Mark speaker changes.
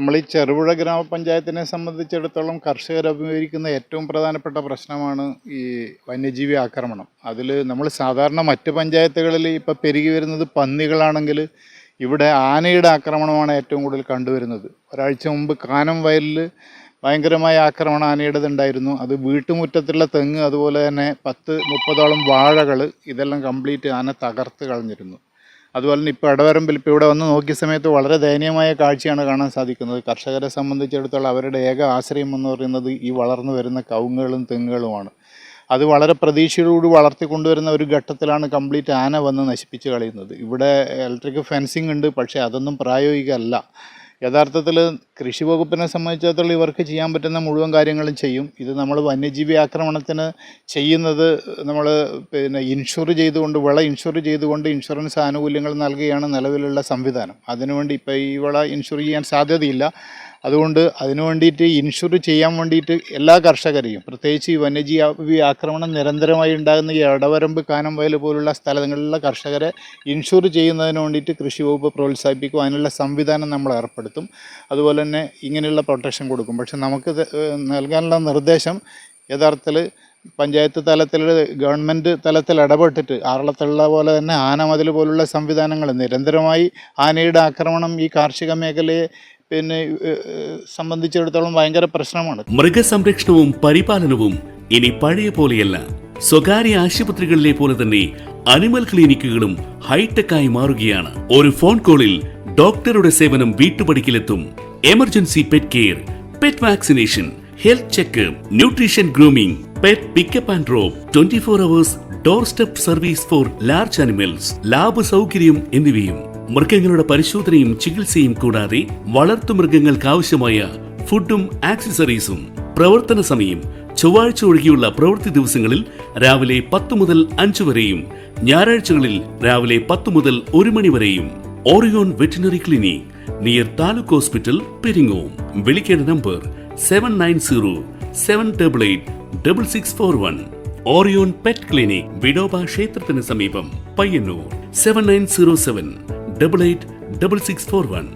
Speaker 1: നമ്മൾ ഈ ചെറുപുഴ ഗ്രാമപഞ്ചായത്തിനെ സംബന്ധിച്ചിടത്തോളം കർഷകർ അഭിമുഖീകരിക്കുന്ന ഏറ്റവും പ്രധാനപ്പെട്ട പ്രശ്നമാണ് ഈ വന്യജീവി ആക്രമണം. അതിൽ നമ്മൾ സാധാരണ മറ്റ് പഞ്ചായത്തുകളിൽ ഇപ്പോൾ പെരുകി വരുന്നത് പന്നികളാണെങ്കിൽ ഇവിടെ ആനയുടെ ആക്രമണമാണ് ഏറ്റവും കൂടുതൽ കണ്ടുവരുന്നത്. ഒരാഴ്ച മുമ്പ് കാനം വയലിൽ ഭയങ്കരമായ ആക്രമണം ആനയുടേത് ഉണ്ടായിരുന്നു. അത് വീട്ടുമുറ്റത്തുള്ള തെങ്ങ് അതുപോലെ തന്നെ പത്ത് മുപ്പതോളം വാഴകൾ ഇതെല്ലാം കംപ്ലീറ്റ് ആന തകർത്ത് കളഞ്ഞിരുന്നു. അതുപോലെ തന്നെ ഇപ്പോൾ ഇടവരമ്പിൽ ഇപ്പോൾ ഇവിടെ വന്ന് നോക്കിയ സമയത്ത് വളരെ ദയനീയമായ കാഴ്ചയാണ് കാണാൻ സാധിക്കുന്നത്. കർഷകരെ സംബന്ധിച്ചിടത്തോളം അവരുടെ ഏക ആശ്രയം എന്ന് പറയുന്നത് ഈ വളർന്നു വരുന്ന കവുങ്ങുകളും തെങ്ങുകളുമാണ്. അത് വളരെ പ്രതീക്ഷയോടുകൂടി വളർത്തിക്കൊണ്ടുവരുന്ന ഒരു ഘട്ടത്തിലാണ് കംപ്ലീറ്റ് ആന വന്ന് നശിപ്പിച്ച് കളയുന്നത്. ഇവിടെ ഇലക്ട്രിക് ഫെൻസിങ് ഉണ്ട് പക്ഷേ അതൊന്നും പ്രായോഗികമല്ല. യഥാർത്ഥത്തിൽ കൃഷി വകുപ്പിനെ സംബന്ധിച്ചിടത്തോളം ഇവർക്ക് ചെയ്യാൻ പറ്റുന്ന മുഴുവൻ കാര്യങ്ങളും ചെയ്യും. ഇത് നമ്മൾ വന്യജീവി ആക്രമണത്തിന് ചെയ്യുന്നത് നമ്മൾ പിന്നെ ഇൻഷുർ ചെയ്തുകൊണ്ട് വിള ഇൻഷുർ ചെയ്തുകൊണ്ട് ഇൻഷുറൻസ് ആനുകൂല്യങ്ങൾ നൽകുകയാണ് നിലവിലുള്ള സംവിധാനം. അതിനുവേണ്ടി ഇപ്പോൾ ഈ വിള ഇൻഷുർ ചെയ്യാൻ സാധ്യതയില്ല. അതുകൊണ്ട് അതിനു വേണ്ടിയിട്ട് ഇൻഷുർ ചെയ്യാൻ വേണ്ടിയിട്ട് എല്ലാ കർഷകരെയും പ്രത്യേകിച്ച് ഈ വന്യജീവി ആക്രമണം നിരന്തരമായി ഉണ്ടാകുന്ന ഈ ഇടവരമ്പ് കാനം വയൽ പോലുള്ള സ്ഥലങ്ങളിലുള്ള കർഷകരെ ഇൻഷുർ ചെയ്യുന്നതിന് വേണ്ടിയിട്ട് കൃഷി വകുപ്പ് പ്രോത്സാഹിപ്പിക്കും. അതിനുള്ള സംവിധാനം നമ്മൾ ഏർപ്പെടുത്തും. അതുപോലെ തന്നെ ഇങ്ങനെയുള്ള പ്രൊട്ടക്ഷൻ കൊടുക്കും. പക്ഷെ നമുക്ക് നൽകാനുള്ള നിർദ്ദേശം യഥാർത്ഥത്തിൽ പഞ്ചായത്ത് തലത്തിൽ ഗവൺമെന്റ് തലത്തിൽ ഇടപെട്ടിട്ട് ആറളത്തുള്ള പോലെ തന്നെ ആനമതിൽ പോലുള്ള സംവിധാനങ്ങൾ നിരന്തരമായി ആനയുടെ ആക്രമണം ഈ കാർഷിക മേഖലയെ പിന്നെ സംബന്ധിച്ചിടത്തോളം ഭയങ്കര പ്രശ്നമാണ്.
Speaker 2: മൃഗസംരക്ഷണവും പരിപാലനവും ഇനി പഴയ പോലെയല്ല. സ്വകാര്യ ആശുപത്രികളിലെ പോലെ തന്നെ അനിമൽ ക്ലിനിക്കുകളും ഹൈടെക് ആയി മാറുകയാണ്. ഒരു ഫോൺ കോളിൽ ഡോക്ടറുടെ സേവനം വീട്ടുപടിക്കലെത്തും. Emergency pet care pet vaccination health checkup nutrition grooming pet pickup and drop twenty four hours door step service for large animals lab സൗകര്യം എന്നിവയും മൃഗങ്ങളുടെ പരിശോധനയും ചികിത്സയും കൂടാതെ വളർത്തുമൃഗങ്ങൾക്ക് ആവശ്യമായ ഫുഡും ആക്സസറീസും പ്രവർത്തന സമയം ചൊവ്വാഴ്ച ഒഴികെയുള്ള പ്രവൃത്തി ദിവസങ്ങളിൽ രാവിലെ പത്ത് മുതൽ അഞ്ച് വരെയും ഞായറാഴ്ചകളിൽ രാവിലെ പത്ത് മുതൽ ഒരു മണി വരെയും Orion veterinary clinic near taluk hospital Peringome വിളിക്കേണ്ട number seven nine zero seven double eight double six four one Orion pet clinic Vithoba ക്ഷേത്രത്തിന് സമീപം Payyanur seven nine zero seven double eight double six four one